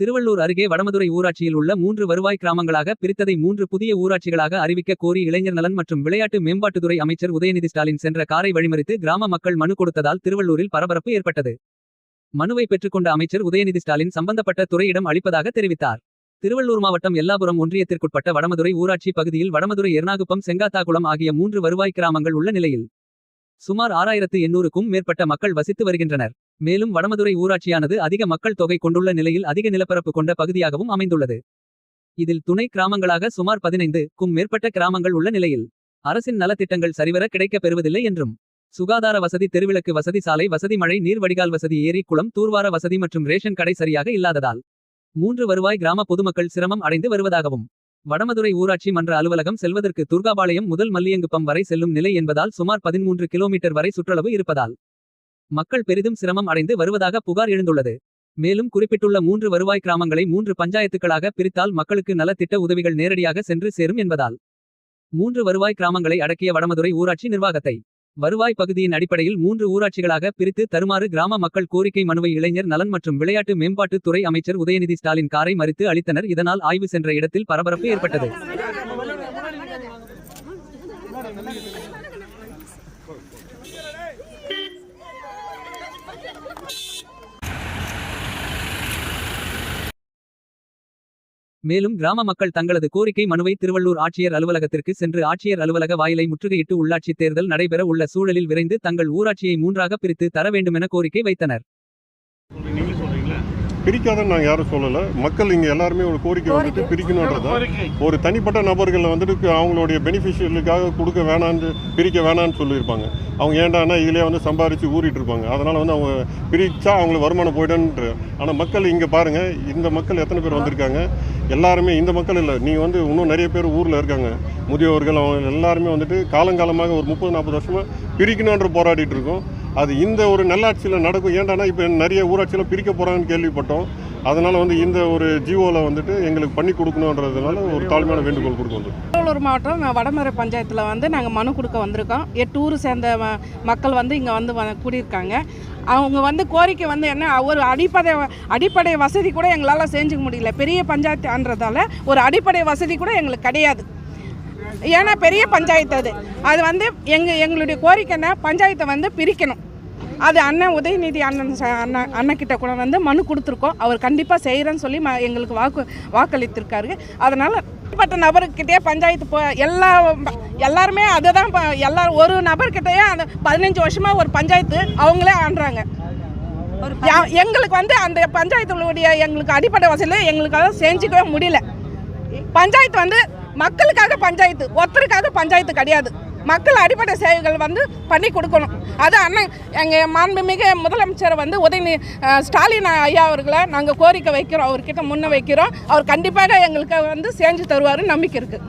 திருவள்ளூர் அருகே வடமதுரை ஊராட்சியில் உள்ள மூன்று வருவாய் கிராமங்களாக பிரித்ததை மூன்று புதிய ஊராட்சிகளாக அறிவிக்க கோரி இளைஞர் நலன் மற்றும் விளையாட்டு மேம்பாட்டுத்துறை அமைச்சர் உதயநிதி ஸ்டாலின் சென்ற காரை வழிமறித்து கிராம மக்கள் மனு கொடுத்ததால் திருவள்ளூரில் பரபரப்பு ஏற்பட்டது. மனுவை பெற்றுக்கொண்ட அமைச்சர் உதயநிதி ஸ்டாலின் சம்பந்தப்பட்ட துறையிடம் அளிப்பதாக தெரிவித்தார். திருவள்ளூர் மாவட்டம் எல்லாபுரம் ஒன்றியத்திற்குட்பட்ட வடமதுரை ஊராட்சி பகுதியில் வடமதுரை எர்ணாகுப்பம் செங்காத்தாகுளம் ஆகிய மூன்று வருவாய் கிராமங்கள் உள்ள நிலையில் சுமார் ஆறாயிரத்து எண்ணூறுக்கும் மேற்பட்ட மக்கள் வசித்து வருகின்றனர். மேலும் வடமதுரை ஊராட்சியானது அதிக மக்கள் தொகை கொண்டுள்ள நிலையில் அதிக நிலப்பரப்பு கொண்ட பகுதியாகவும் அமைந்துள்ளது. இதில் துணை கிராமங்களாக சுமார் பதினைந்து க்கும் மேற்பட்ட கிராமங்கள் உள்ள நிலையில் அரசின் நலத்திட்டங்கள் சரிவர கிடைக்கப் பெறுவதில்லை என்றும் சுகாதார வசதி தெருவிளக்கு வசதி சாலை வசதி மழை நீர் வடிகால் வசதி ஏரி குளம் தூர்வார வசதி மற்றும் ரேஷன் கடை சரியாக இல்லாததால் மூன்று வருவாய் கிராம பொதுமக்கள் சிரமம் அடைந்து வருவதாகவும் வடமதுரை ஊராட்சி மன்ற அலுவலகம் செல்வதற்கு துர்காபாளையம் முதல் மல்லியங்குப்பம் வரை செல்லும் நிலை என்பதால் சுமார் பதிமூன்று கிலோமீட்டர் வரை சுற்றளவு இருப்பதால் மக்கள் பெரிதும் சிரமம் அடைந்து வருவதாக புகார் எழுந்துள்ளது. மேலும் குறிப்பிட்டுள்ள மூன்று வருவாய் கிராமங்களை மூன்று பஞ்சாயத்துக்களாக பிரித்தால் மக்களுக்கு நலத்திட்ட உதவிகள் நேரடியாக சென்று சேரும் என்பதால். மூன்று வருவாய் கிராமங்களை அடக்கிய வடமதுரை ஊராட்சி நிர்வாகத்தை. வருவாய் பகுதியின் அடிப்படையில் மூன்று ஊராட்சிகளாக பிரித்து தருமாறு கிராம மக்கள் கோரிக்கை மனுவை இளைஞர் நலன் மற்றும் விளையாட்டு மேம்பாட்டுத் துறை அமைச்சர் உதயநிதி ஸ்டாலின் காரை மறித்து அளித்தனர் இதனால் ஆய்வு சென்ற இடத்தில் பரபரப்பு ஏற்பட்டது. மேலும் கிராம மக்கள் தங்களது கோரிக்கை மனுவை திருவள்ளூர் ஆட்சியர் அலுவலகத்திற்கு சென்று ஆட்சியர் அலுவலக வாயிலை முற்றுகையிட்டு உள்ளாட்சி தேர்தல் நடைபெற உள்ள சூழலில் விரைந்து தங்கள் ஊராட்சியை மூன்றாக பிரித்து தர வேண்டுமென கோரிக்கை வைத்தனர். நீங்க சொல்றீங்களா? பிரிக்காதன்னு நாங்கள் யாரும் சொல்லலை. மக்கள் இங்கே எல்லாருமே ஒரு கோரிக்கை வந்துட்டு பிரிக்கணுன்றதா ஒரு தனிப்பட்ட நபர்களை வந்துட்டு அவங்களுடைய பெனிஃபிஷியலுக்காக கொடுக்க வேணான்னு பிரிக்க வேணான்னு சொல்லியிருப்பாங்க. அவங்க ஏண்டான்னா இதிலே வந்து சம்பாரித்து ஊறிட்டு இருப்பாங்க அதனால் வந்து அவங்க பிரித்தா அவங்களுக்கு வருமானம் போய்டுன்ற ஆனால் மக்கள் இங்கே பாருங்கள் இந்த மக்கள் எத்தனை பேர் வந்திருக்காங்க? எல்லாருமே இந்த மக்கள் இல்லை. நீங்கள் வந்து இன்னும் நிறைய பேர் ஊரில் இருக்காங்க. முதியோர்கள் அவங்க எல்லாருமே வந்துட்டு காலங்காலமாக ஒரு முப்பது நாற்பது வருஷமாக பிரிக்கணுன்ற போராடிட்டு இருக்கோம். அது இந்த ஒரு நல்லாட்சியில் நடக்கும். ஏன்டானா இப்போ நிறைய ஊராட்சியில் பிரிக்க போகிறாங்கன்னு கேள்விப்பட்டோம். அதனால் வந்து இந்த ஒரு ஜியோவில் வந்துட்டு எங்களுக்கு பண்ணி கொடுக்கணுன்றதுனால ஒரு தாழ்மையான வேண்டுகோள் கொடுக்கணும் திருவள்ளூர் மாவட்டம் வடமரை பஞ்சாயத்தில் வந்து நாங்கள் மனு கொடுக்க வந்திருக்கோம். எட்டு ஊர் சேர்ந்த மக்கள் வந்து இங்கே வந்து வ- கூடியிருக்காங்க. அவங்க வந்து கோரிக்கை வந்து என்ன ஒரு அடிப்படை அடிப்படை வசதி கூட எங்களால் செஞ்சுக்க முடியல. பெரிய பஞ்சாயத்துன்றதால ஒரு அடிப்படை வசதி கூட எங்களுக்கு கிடையாது. ஏன்னா பெரிய பஞ்சாயத்து அது. அது வந்து எங்கள் எங்களுடைய கோரிக்கைன்னா பஞ்சாயத்தை வந்து பிரிக்கணும். அது அண்ணன் உதயநிதி அண்ணன் அண்ணன் அண்ணக்கிட்ட கூட வந்து மனு கொடுத்துருக்கோம். அவர் கண்டிப்பாக செய்கிறேன்னு சொல்லி ம எங்களுக்கு வாக்கு வாக்களித்திருக்காரு. அதனால் தனிப்பட்ட நபர்கிட்டயே பஞ்சாயத்து போ எல்லா எல்லாருமே அதை தான் எல்லா ஒரு நபர்கிட்டயே அந்த பதினஞ்சு வருஷமாக ஒரு பஞ்சாயத்து அவங்களே ஆண்டுறாங்க. எங்களுக்கு வந்து அந்த பஞ்சாயத்துடைய எங்களுக்கு அடிப்படை வசதியில் எங்களுக்காக செஞ்சுக்கவே முடியல. பஞ்சாயத்து வந்து மக்களுக்காக பஞ்சாயத்து ஒருத்தருக்காக பஞ்சாயத்து கிடையாது. மக்கள் அடிப்படை சேவைகள் வந்து பண்ணி கொடுக்கணும். அது அண்ணன் எங்கள் மாண்புமிகு முதலமைச்சர் வந்து உதயநி ஸ்டாலின் ஐயா அவர்களை நாங்கள் கோரிக்கை வைக்கிறோம் அவர்கிட்ட முன்ன வைக்கிறோம். அவர் கண்டிப்பாக எங்களுக்கு வந்து செஞ்சு தருவார் நம்பிக்கை இருக்குது